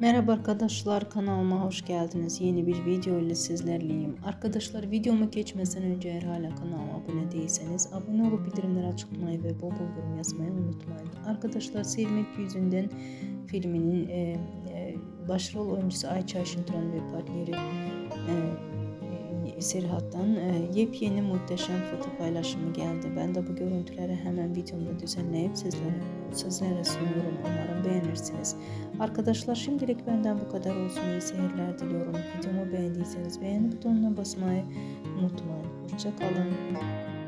Merhaba arkadaşlar kanalıma hoş geldiniz. Yeni bir video ile sizlerleyim. Arkadaşlar videomu geçmeden önce eğer hala kanalıma abone değilseniz abone olup bildirimleri açmayı ve bol bol yorum yazmayı unutmayın. Arkadaşlar Sevmek Yüzünden filminin e, e, başrol oyuncusu Ayça Aşıntıran ve partneri e, Serhat'tan e, yepyeni muhteşem foto paylaşımı geldi. Ben de bu görüntüleri hemen videomda düzenleyip sizlere, sizlere sunuyorum. Umarım beğenirsiniz. Arkadaşlar şimdilik benden bu kadar olsun. İyi seyirler diliyorum. Videomu beğendiyseniz beğeni butonuna basmayı unutmayın. Hoşçakalın.